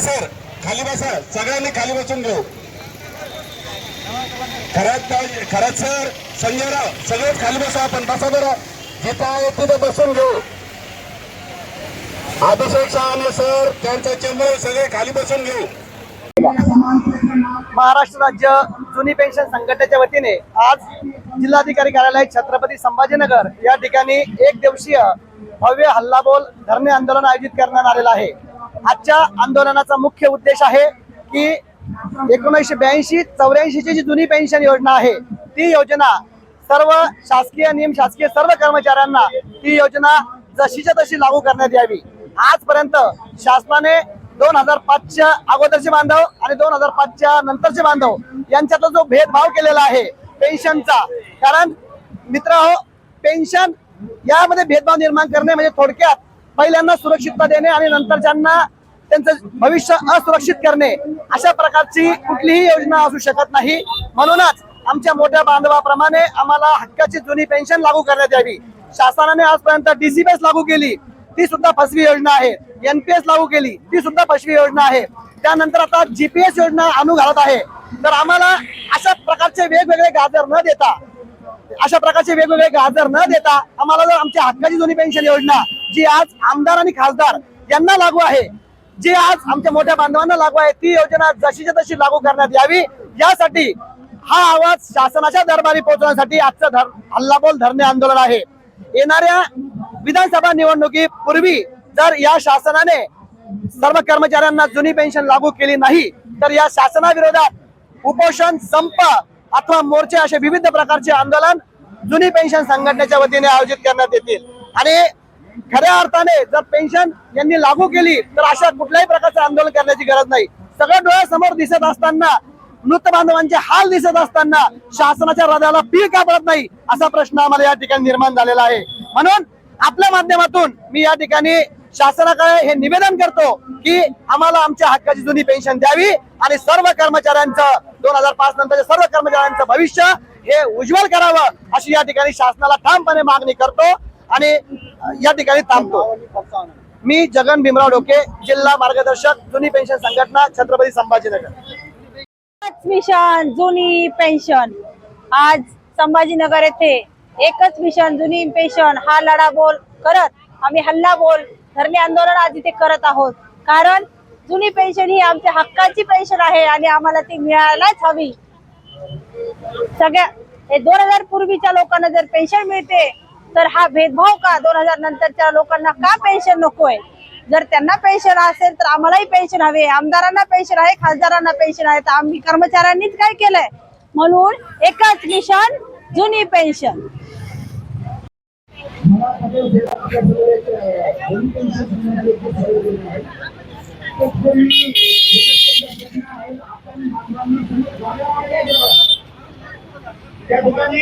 Sir खाली बसा. सगळ्यांनी खाली बसून घेऊ. खरंच खरंच सर संजयराव सगळेच खाली बसा आपण. बसा बरं. जिथं आहे तिथं बसून घेऊ. अभिषेक शहाणे सर त्यांचा चेंबर सगळे खाली बसून घेऊ. महाराष्ट्र राज्य जुनी पेन्शन संघटनेच्या वतीने आज जिल्हाधिकारी कार्यालय छत्रपती संभाजीनगर या ठिकाणी एक दिवसीय भव्य हल्लाबोल धरणे आंदोलन आयोजित करण्यात आलेलं आहे. आजच्या आंदोलनाचा मुख्य उद्देश आहे की एकोणीसशे ब्याऐंशी चौऱ्याऐंशीची जी जुनी पेन्शन योजना आहे ती योजना सर्व शासकीय नियम शासकीय सर्व कर्मचाऱ्यांना ती योजना जशीच्या तशी लागू करण्यात यावी. आजपर्यंत शासनाने दोन हजार पाचच्या अगोदरचे बांधव आणि दोन हजार पाचच्या नंतरचे बांधव यांच्यातला जो भेदभाव केलेला आहे पेन्शनचा. कारण मित्र हो पेन्शन यामध्ये भेदभाव निर्माण करणे म्हणजे थोडक्यात पहिल्यांदा सुरक्षितता देणे आणि नंतरच्यांना त्यांचं भविष्य असुरक्षित करणे अशा प्रकारची कुठलीही योजना असू शकत नाही. म्हणूनच आमच्या मोठ्या बांधवाप्रमाणे आम्हाला हक्काची जुनी पेन्शन लागू करण्यात यावी. शासनाने आजपर्यंत डीसीबीएस लागू केली. ती सुद्धा फसवी योजना आहे. एनपीएस लागू केली ती सुद्धा फसवी योजना आहे. त्यानंतर आता जीपीएस योजना आणू घालत आहे. तर आम्हाला अशा प्रकारचे वेगवेगळे गाजर न देता अशा प्रकारचे वेगवेगळे गाजर न देता आम्हाला जर आमच्या हक्काची जुनी पेन्शन योजना जी आज आमदार आणि खासदार यांना लागू आहे जी आज आमच्या मोठ्या बांधवांना लागू आहे ती योजना जशीच्या तशी लागू करण्यात यावी. यासाठी हा आवाज शासनाच्या दरबारी पोहोचवण्यासाठी आजचं धर हल्लाबोल धरणे आंदोलन आहे. येणाऱ्या विधानसभा निवडणुकीपूर्वी जर या शासनाने सर्व कर्मचाऱ्यांना जुनी पेन्शन लागू केली नाही तर या शासनाविरोधात उपोषण संप अथवा मोर्चे असे विविध प्रकारचे आंदोलन जुनी पेन्शन संघटनेच्या वतीने आयोजित करण्यात येतील. आणि खऱ्या अर्थाने जर पेन्शन यांनी लागू केली तर अशा कुठल्याही प्रकारचं आंदोलन करण्याची गरज नाही. सगळं डोळ्यासमोर दिसत असताना मृत बांधवांचे हाल दिसत असताना शासनाच्या हृदयाला पीळ का पडत नाही असा प्रश्न आम्हाला या ठिकाणी निर्माण झालेला आहे. म्हणून आपल्या माध्यमातून मी या ठिकाणी शासनाकडे हे निवेदन करतो की आम्हाला आमच्या हक्काची जुनी पेन्शन द्यावी आणि सर्व कर्मचाऱ्यांचं दोन हजार पाच नंतरच्या सर्व कर्मचाऱ्यांचं भविष्य हे उज्ज्वल करावं अशी या ठिकाणी शासनाला ठामपणे मागणी करतो आणि या ठिकाणी थांबतो. मी जगन भीमराव डोके जिल्हा मार्गदर्शक जुनी पेन्शन संघटना छत्रपती संभाजीनगर. एकच मिशन जुनी पेन्शन आज संभाजीनगर येथे एकच मिशन जुनी पेन्शन हा लढा बोल करत आम्ही हल्ला बोल धरणे आंदोलन आज इथे करत आहोत. कारण जुनी पेन्शन ही आमच्या हक्काची पेन्शन आहे आणि आम्हाला ती मिळायलाच हवी. सगळ्या हे दोन हजार पूर्वीच्या लोकांना जर पेन्शन मिळते तर हा भेदभाव का दोन हजार नंतरच्या लोकांना का पेन्शन नकोय? जर त्यांना पेन्शन असेल तर आम्हालाही पेन्शन हवे. आमदारांना पेन्शन आहे खासदारांना पेन्शन आहे. तर आम्ही कर्मचाऱ्यांनीच काय केलंय? म्हणून एकच मिशन जुनी पेन्शन त्या ठिकाणी